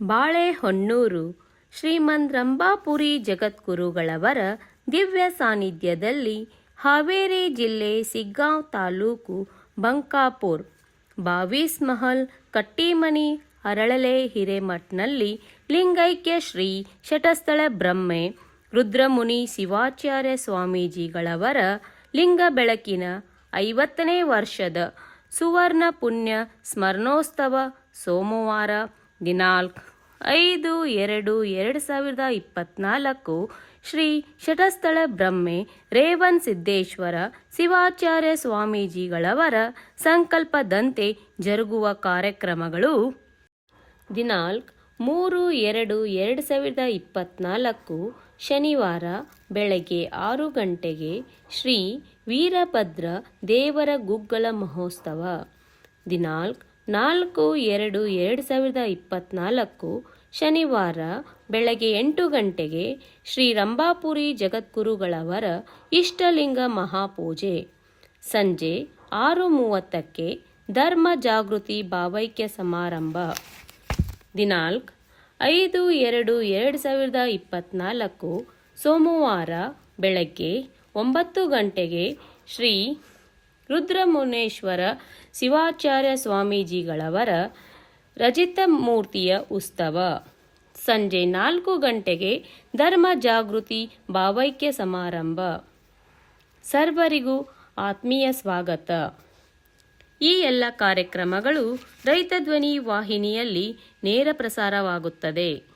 ಬಾಳೆಹೊನ್ನೂರು, ಶ್ರೀಮಂತ್ ರಂಭಾಪುರಿ ಜಗದ್ಗುರುಗಳವರ ದಿವ್ಯ ಸಾನ್ನಿಧ್ಯದಲ್ಲಿ ಹಾವೇರಿ ಜಿಲ್ಲೆ ಸಿಗ್ಗಾಂವ್ ತಾಲೂಕು ಬಂಕಾಪುರ್ ಬಾವೀಸ್ ಮಹಲ್ ಕಟ್ಟಿಮನಿ, ಅರಳಲೆ ಹಿರೇಮಠ್ನಲ್ಲಿ ಲಿಂಗೈಕ್ಯ ಶ್ರೀ ಶಟಸ್ಥಳ ಬ್ರಹ್ಮೆ, ರುದ್ರಮುನಿ ಶಿವಾಚಾರ್ಯ ಸ್ವಾಮೀಜಿಗಳವರ ಲಿಂಗ ಬೆಳಕಿನ ಐವತ್ತನೇ ವರ್ಷದ ಸುವರ್ಣ ಪುಣ್ಯ ಸ್ಮರಣೋತ್ಸವ ಸೋಮವಾರ ದಿನಾಂಕ ಐದು, ಎರಡು ಎರಡು ಸಾವಿರದ ಇಪ್ಪತ್ನಾಲ್ಕು, ಶ್ರೀ ಶಟಸ್ಥಳ ಬ್ರಹ್ಮೆ ರೇವನ್ ಸಿದ್ದೇಶ್ವರ ಶಿವಾಚಾರ್ಯ ಸ್ವಾಮೀಜಿಗಳವರ ಸಂಕಲ್ಪದಂತೆ ಜರುಗುವ ಕಾರ್ಯಕ್ರಮಗಳು. ದಿನಾಂಕ ಮೂರು, ಎರಡು ಎರಡು ಸಾವಿರದ ಇಪ್ಪತ್ನಾಲ್ಕು, ಶನಿವಾರ ಬೆಳಗ್ಗೆ ಆರು ಗಂಟೆಗೆ ಶ್ರೀ ವೀರಭದ್ರ ದೇವರ ಗುಗ್ಗಳ ಮಹೋತ್ಸವ. ದಿನಾಂಕ ನಾಲ್ಕು, ಎರಡು ಎರಡು ಸಾವಿರದ ಇಪ್ಪತ್ನಾಲ್ಕು ಶನಿವಾರ ಬೆಳಗ್ಗೆ ಎಂಟು ಗಂಟೆಗೆ ಶ್ರೀ ರಂಭಾಪುರಿ ಜಗದ್ಗುರುಗಳವರ ಇಷ್ಟಲಿಂಗ ಮಹಾಪೂಜೆ. ಸಂಜೆ ಆರು ಮೂವತ್ತಕ್ಕೆ ಧರ್ಮ ಜಾಗೃತಿ ಭಾವೈಕ್ಯ ಸಮಾರಂಭ. ದಿನಾಂಕ ಐದು, ಎರಡು ಎರಡು ಸಾವಿರದ ಇಪ್ಪತ್ನಾಲ್ಕು ಸೋಮವಾರ ಬೆಳಗ್ಗೆ ಒಂಬತ್ತು ಗಂಟೆಗೆ ಶ್ರೀ ರುದ್ರಮುನೇಶ್ವರ ಶಿವಾಚಾರ್ಯ ಸ್ವಾಮೀಜಿಗಳವರ ರಚಿತ ಮೂರ್ತಿಯ ಉತ್ಸವ. ಸಂಜೆ ನಾಲ್ಕು ಗಂಟೆಗೆ ಧರ್ಮ ಜಾಗೃತಿ ಭಾವೈಕ್ಯ ಸಮಾರಂಭ. ಸರ್ವರಿಗೂ ಆತ್ಮೀಯ ಸ್ವಾಗತ. ಈ ಎಲ್ಲ ಕಾರ್ಯಕ್ರಮಗಳು ರೈತ ಧ್ವನಿ ವಾಹಿನಿಯಲ್ಲಿ ನೇರ ಪ್ರಸಾರವಾಗುತ್ತದೆ.